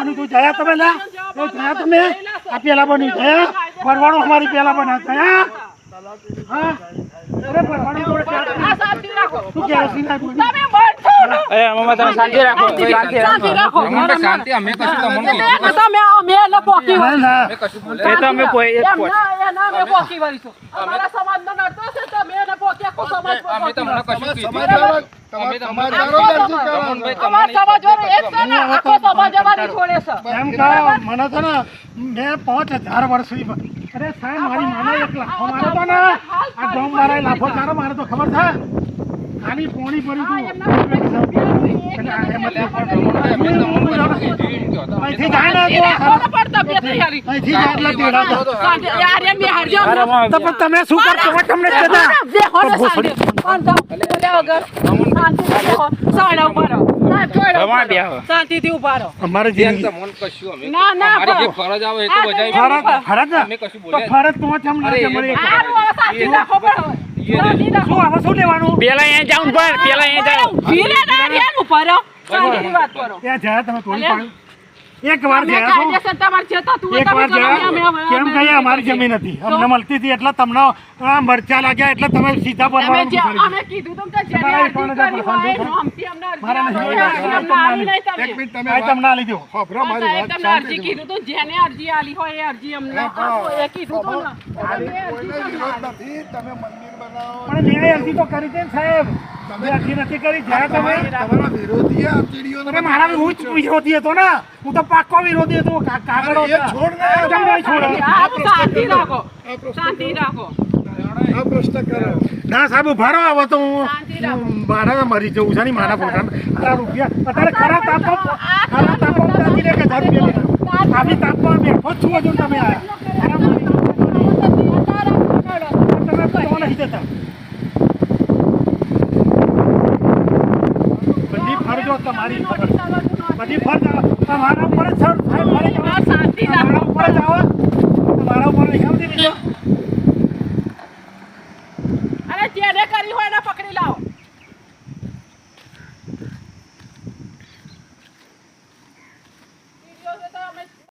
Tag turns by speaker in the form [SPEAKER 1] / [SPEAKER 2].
[SPEAKER 1] બન્યું તું જયા તમે લા તો જયા તમે આ પેલા બની જયા પરવાળો અમારી પેલા બના જયા હા અરે પરવાળો જોડે જયા તમે.
[SPEAKER 2] આ શાંતિ રાખો.
[SPEAKER 1] શું કેરોસીન આપ્યું?
[SPEAKER 2] તમે બળશો ને.
[SPEAKER 3] એ મમ્મા તમે શાંતિ રાખો શાંતિ
[SPEAKER 2] શાંતિ રાખો.
[SPEAKER 4] શાંતિ અમે કશું તમને
[SPEAKER 2] તમે અમે એને પોકી વળી.
[SPEAKER 1] ના.
[SPEAKER 4] અમે કશું બોલે
[SPEAKER 3] એ તો અમે કોઈ એક પોચ.
[SPEAKER 2] અમે પોકી વળીશું. અમારા સમાજનો નડતો છે તો અમે પોકી આખો સમાજ
[SPEAKER 4] અમે તમને કશું કીધું
[SPEAKER 1] મને છે ને મેં પાંચ હજાર વર્ષ અરે સાહેબ મારી માનો એક લાખો મારો તો ને આ ગામ વાળાએ લાખો ચારો મારે તો ખબર છે આની પોણી પડી તું તમે શું કરશો તમને.
[SPEAKER 2] શાંતિથી.
[SPEAKER 1] અમારી
[SPEAKER 2] ના, ના.
[SPEAKER 4] ફરજ આવે એ તો
[SPEAKER 1] ફરજ ફરજ ફરજ ચમ ના
[SPEAKER 3] પેલા અહીંયા જાઉં પેલા અહીંયા જાઉં.
[SPEAKER 1] ત્યાં જયા તમે તોડી. એક વાર કેમ કહીએ અમારી જમીન હતી. અમને મળતી હતી એટલે તમને મરચા લાગ્યા એટલે તમે સીધા
[SPEAKER 2] તમે. અરજી કીધું તું, જેને અરજી આલી હોય અરજી અમને કીધું તમે?
[SPEAKER 1] પણ ન્યાય અરજી તો કરી છે ને સાહેબ. અરજી નથી કરી જયા તમે અરે મારા હું જ વિરોધી હતો ને? હું તો પાક્કો વિરોધી હતો કાગળો હતા. કેમ નહીં છોડો?
[SPEAKER 2] હા, તો શાંતિ રાખો. શાંતિ રાખો.
[SPEAKER 1] ના સાહેબ ઊભા આવો તો હું મારા મરી જવું છે ને મારા પોતા આ રૂપિયા. અત્યારે ખરા તાપો ખરા તાપો હજાર રૂપિયા લીધા. આવી તાપમાં બેઠો જ છું હજુ તમે આયા ખરા મરી જવું. તમે તો નથી દેતા ફરજો તમારી બધી ફરજ તમારા ઉપર જ
[SPEAKER 2] સર
[SPEAKER 1] તમારા. ઉપર જ આવો. તમારા ઉપર નહીં આવતી બીજો.
[SPEAKER 2] અને જેને કરી હોય એને